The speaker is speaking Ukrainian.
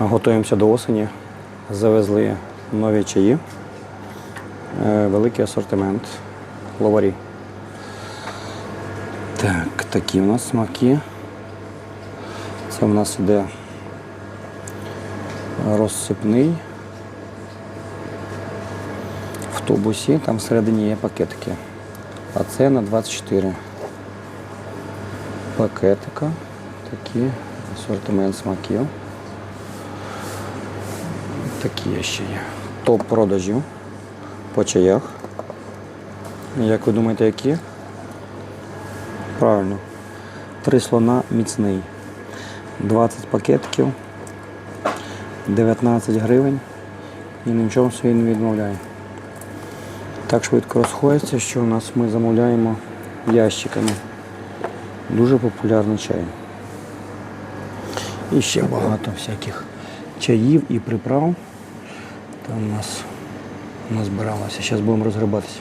Готуємося до осені. Завезли нові чаї, Е, великий асортимент, ловарі. Так, такі у нас смаки. Це в нас іде розсипний. В тубусі, там всередині є пакетики. А це на 24 пакетика. Такі асортимент смаків. Такі ще є. Топ продажів по чаях. Як ви думаєте, які? Правильно. Три слона міцний. 20 пакетиків, 19 гривень і нічого собі не відмовляє. Так швидко розходиться, що у нас ми замовляємо ящиками. Дуже популярний чай. І ще багато всяких чаїв і приправ. Там у нас назбиралося. Зараз будемо розгрібатися.